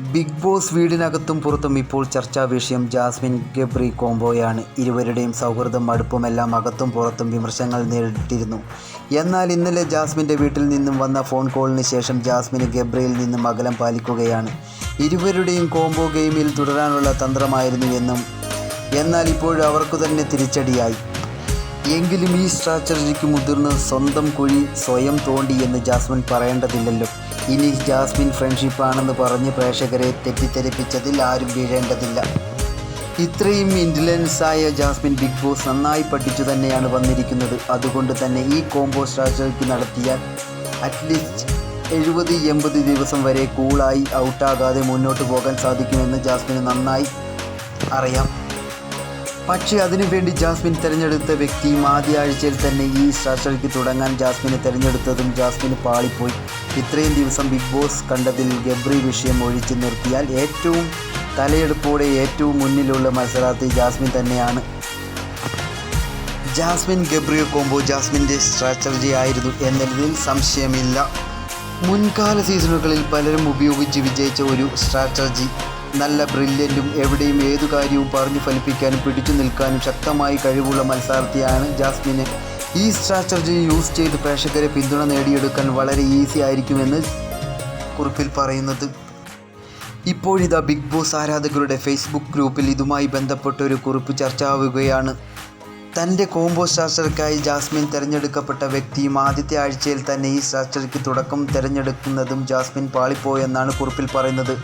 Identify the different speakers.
Speaker 1: Big boss വീടിനകത്തും പുറത്തും ഇപ്പോൾ ചർച്ചാ വിഷയം ജാസ്മിൻ ഗബ്രി കോംബോയാണ്. ഇരുവരുടെയും സൗഹൃദം അടുപ്പമെല്ലാം അകത്തും പുറത്തും വിമർശനങ്ങൾ നേരിട്ടിരുന്നു. എന്നാൽ ഇന്നലെ ജാസ്മിന്റെ വീട്ടിൽ നിന്നും വന്ന ഫോൺ കോളിന് ശേഷം ജാസ്മിന് ഗബ്രിയിൽ നിന്നും അകലം പാലിക്കുകയാണ്. ഇരുവരുടെയും കോംബോ ഗെയിമിൽ തുടരാനുള്ള തന്ത്രമായിരുന്നു എന്നും എന്നാൽ ഇപ്പോഴും അവർക്കു തന്നെ തിരിച്ചടിയായി. എങ്കിലും ഈ സ്ട്രാറ്റജിക്ക് മുതിർന്ന് സ്വന്തം കുഴി സ്വയം തോണ്ടി എന്ന് ജാസ്മിൻ പറയേണ്ടതില്ലല്ലോ. ഇനി ജാസ്മിൻ ഫ്രണ്ട്ഷിപ്പാണെന്ന് പറഞ്ഞ് പ്രേക്ഷകരെ തെറ്റിദ്ധരിപ്പിച്ചതിൽ ആരും വീഴേണ്ടതില്ല. ഇത്രയും ഇന്റലിജൻസായ ജാസ്മിൻ ബിഗ് ബോസ് നന്നായി പഠിച്ചു തന്നെയാണ് വന്നിരിക്കുന്നത്. അതുകൊണ്ട് തന്നെ ഈ കോംബോ സ്ട്രാറ്റജിക്ക് നടത്തിയാൽ അറ്റ്ലീസ്റ്റ് എഴുപത് എൺപത് ദിവസം വരെ കൂളായി ഔട്ടാകാതെ മുന്നോട്ട് പോകാൻ സാധിക്കുമെന്ന് ജാസ്മിന് നന്നായി അറിയാം. പക്ഷേ അതിനുവേണ്ടി ജാസ്മിൻ തിരഞ്ഞെടുത്ത വ്യക്തിയും ആദ്യ ആഴ്ചയിൽ തന്നെ ഈ സ്ട്രാറ്റജിക്ക് തുടങ്ങാൻ ജാസ്മിനെ തിരഞ്ഞെടുത്തതും ജാസ്മിൻ പാളിപ്പോയി. ഇത്രയും ദിവസം ബിഗ് ബോസ് കണ്ടതിൽ ഗബ്രി വിഷയം ഒഴിച്ചു നിർത്തിയാൽ ഏറ്റവും തലയെടുപ്പോടെ ഏറ്റവും മുന്നിലുള്ള മത്സരാർത്ഥി ജാസ്മിൻ തന്നെയാണ്. ജാസ്മിൻ ഗബ്രിയോ കോംബോ ജാസ്മിന്റെ സ്ട്രാറ്റജി ആയിരുന്നു എന്നതിൽ സംശയമില്ല. മുൻകാല സീസണുകളിൽ പലരും ഉപയോഗിച്ച് വിജയിച്ച ഒരു സ്ട്രാറ്റജി. നല്ല ബ്രില്യന്റും എവിടെയും ഏതു കാര്യവും പറഞ്ഞു ഫലിപ്പിക്കാനും പിടിച്ചു നിൽക്കാനും ശക്തമായി കഴിവുള്ള മത്സരാർത്ഥിയാണ് ജാസ്മിന് ഈ സ്ട്രാറ്റജി യൂസ് ചെയ്ത് പ്രേക്ഷകരെ പിന്തുണ നേടിയെടുക്കാൻ വളരെ ഈസി ആയിരിക്കുമെന്ന് കുറിപ്പിൽ പറയുന്നത്. ഇപ്പോഴിതാ ബിഗ് ബോസ് ആരാധകരുടെ ഫേസ്ബുക്ക് ഗ്രൂപ്പിൽ ഇതുമായി ബന്ധപ്പെട്ട ഒരു കുറിപ്പ് ചർച്ചയാവുകയാണ് തന്റെ കോംബോ സ്ട്രാസ്റ്റർക്കായി ജാസ്മിൻ തിരഞ്ഞെടുക്കപ്പെട്ട വ്യക്തിയും ആദ്യത്തെ ആഴ്ചയിൽ തന്നെ ഈ സ്ട്രാറ്റജിക്ക് തുടക്കം തിരഞ്ഞെടുക്കുന്നതും ജാസ്മിൻ പാളിപ്പോയെന്നാണ് കുറിപ്പിൽ പറയുന്നത്.